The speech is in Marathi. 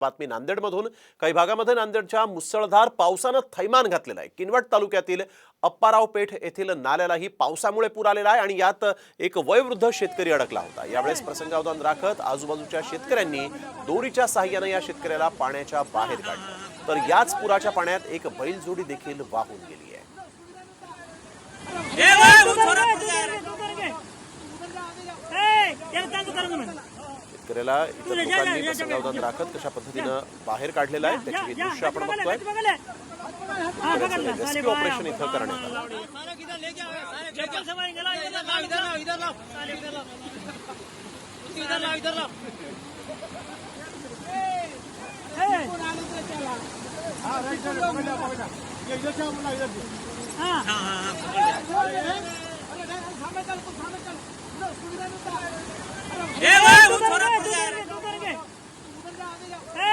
बातमी नांदेडमधून. काही भागामध्ये नांदेडच्या मुसळधार पावसानं थैमान घातलेलं आहे. किनवट तालुक्यातील अप्पाराव पेठ येथील नाल्यालाही पावसामुळे पूर आलेला आहे आणि यात एक वयोवृद्ध शेतकरी अडकला होता. यावेळेस प्रसंगावधान राखत आजूबाजूच्या शेतकऱ्यांनी दोरीच्या सहाय्यानं या शेतकऱ्याला पाण्याच्या बाहेर काढलं. तर याच पुराच्या पाण्यात एक बैलजोडी देखील वाहून गेली आहे. शेतकऱ्याला इतर लोकांनी प्रसंगावधान राखत कशा पद्धतीनं बाहेर काढलेलं आहे? त्याची ही दृश्य आपण बघतोय. रेस्क्यू ऑपरेशन इथं करण्यात आलं. ए भाई वो Hey!